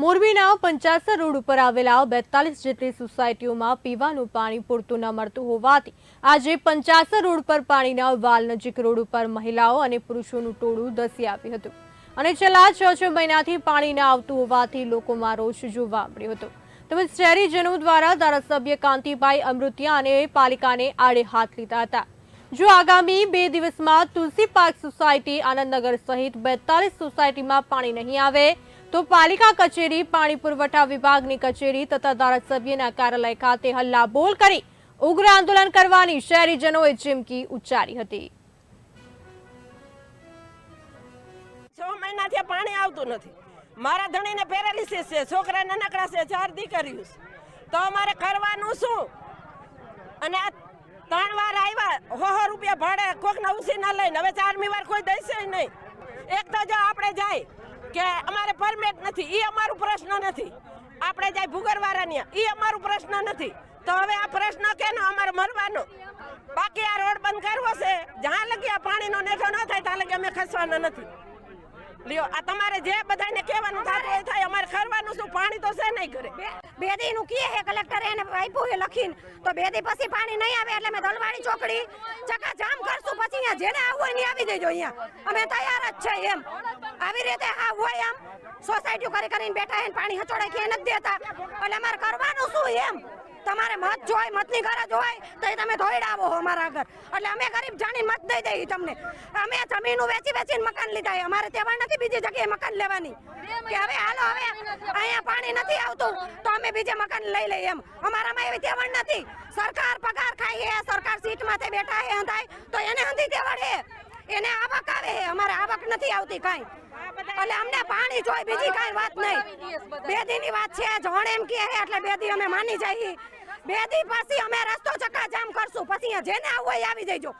મોરબીના પંચાસર રોડ ઉપર આવેલા બેતાલીસ જેટલી સોસાયટીઓમાં પીવાનું પાણી પૂરતું ન મળતું હોવાથી આજે પંચાસર રોડ પર પાણીના વાલ નજીક રોડ ઉપર મહિલાઓ અને પુરુષોનું ટોળું ધસી આવ્યું હતું. અને છેલ્લા છ છ મહિનાથી પાણી ન આવતું હોવાથી લોકોમાં રોષ જોવા મળ્યો હતો. તેમજ શહેરીજનો દ્વારા ધારાસભ્ય કાંતિભાઈ અમૃતિયા અને પાલિકાને આડે હાથ લીધા હતા. જો આગામી બે દિવસમાં તુલસી પાર્ક સોસાયટી આનંદનગર સહિત બેતાલીસ સોસાયટીમાં પાણી નહીં આવે તો પાલિકા કચેરી, પાણી પુરવઠા વિભાગની કચેરી તથા ધારાસભ્યના કાર્યાલય ખાતે હલ્લાબોલ કરી ઉગ્ર આંદોલન કરવાની શહેરીજનોએ ચીમકી ઉચ્ચારી હતી. છ મહિનાથી પાણી આવતું નથી. મારા ધણીને પેરાલિસિસ છે છોકરા નાનકડા છે, ચાર દીકરીઓ છે. તો અમારે કરવાનું શું? અને ત્રણ વાર આવ્યા, હો રૂપિયા ભાડે કોકના ઉસી ના લઈને. હવે ચારમી વાર કોઈ દેશે નહીં. એક તો જો આપણે જાય કે અમારે પરમિટ નથી એ અમારું પ્રશ્ન નથી. આપણે જાય ભૂગરવાળાની એ અમારું પ્રશ્ન નથી. તો હવે આ પ્રશ્ન કેનો અમારે મરવાનો બાકી આ રોડ બંધ કરવો છે. જ્યાં લગી આ પાણીનો નેઠો ન થાય, ત્યાં લગી અમે ખસવાના નથી. લ્યો, આ તમારે જે બધાને કહેવાનું થતું હોય થાય. અમારે ખરવાનું શું? પાણી તો છે નહીં ઘરે. બેદી નું કીએ હે કલેક્ટર એને આપ્યું એ લખીને. તો બેદી પછી પાણી નહીં આવે એટલે મેં દલવાડી ચોકડી ચકા જામ કરશું. પછી અહીંયા જેને આવવું હોય ને આવી દેજો અહીંયા. અમે તૈયાર જ છે એમ. આવી રીતે હા હોય એમ. સોસાયટીઓ કરી કરીને બેઠા એને પાણી હચોડાય કે નથી દેતા. એટલે અમારે કરવાનું શું એમ? તમારે મત જોય મતની ગરજ હોય, તો એ તમે ધોઈડાવો હો અમારા આગળ એટલે અમે ગરીબ જાણી મત દઈ દઈએ તમને. અમે જમીનું વેચી વેચીને મકાન લીધા. અમારે તેવા નથી બીજી જગ્યાએ મકાન લેવાની. કે હવે હાલો, હવે અહીંયા પાણી નથી આવતું, તો અમે બીજે મકાન લઈ લઈએ એમ. અમારામાં એવી તેવડ નથી. સરકાર પગાર ખાઈ છે, સરકાર સીટ માથે બેઠા હે થાય તો એને હંધી તેવડ હે એને આવક આવે હે. અમારે આવક નથી આવતી કાંઈ. એટલે અમને પાણી જોઈ બીજી કાંઈ વાત નહીં. બે દીની વાત છે જણ એમ કહે એટલે બે દી અમે માની જઈએ બે દી પછી અમે રસ્તો ચક્કા જામ કરશું. પછી જેને આવવું હોય આવી જજો